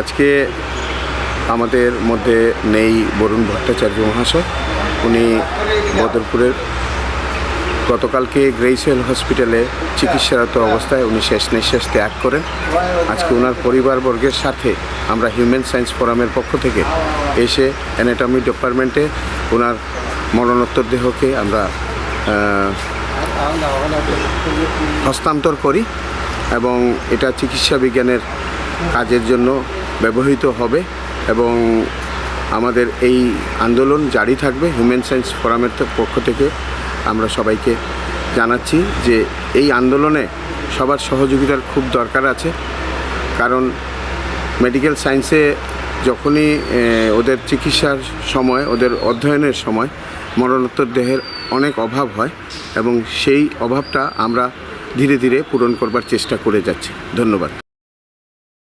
আজকে আমাদের মধ্যে নেই বরুণ ভট্টাচার্য মহাশয়। উনি বদরপুরের গতকালকে গ্রেইসওয়েল হসপিটালে চিকিৎসারত অবস্থায় উনি শেষ নিঃশ্বাস ত্যাগ করেন। আজকে ওনার পরিবারবর্গের সাথে আমরা হিউম্যান সায়েন্স ফোরামের পক্ষ থেকে এসে অ্যানাটমি ডিপার্টমেন্টে ওনার মরণোত্তর দেহকে আমরা হস্তান্তর করি এবং এটা চিকিৎসা বিজ্ঞানের কাজের জন্য ব্যবহৃত হবে এবং আমাদের এই আন্দোলন জারি থাকবে হিউম্যান সায়েন্স ফোরামের পক্ষ থেকে। আমরা সবাইকে জানাচ্ছি যে এই আন্দোলনে সবার সহযোগিতার খুব দরকার আছে। কারণ মেডিকেল সায়েন্সে যখনই ওদের চিকিৎসার সময়, ওদের অধ্যয়নের সময় মরণোত্তর দেহের অনেক অভাব হয় এবং সেই অভাবটা আমরা ধীরে ধীরে পূরণ করবার চেষ্টা করে যাচ্ছি। ধন্যবাদ।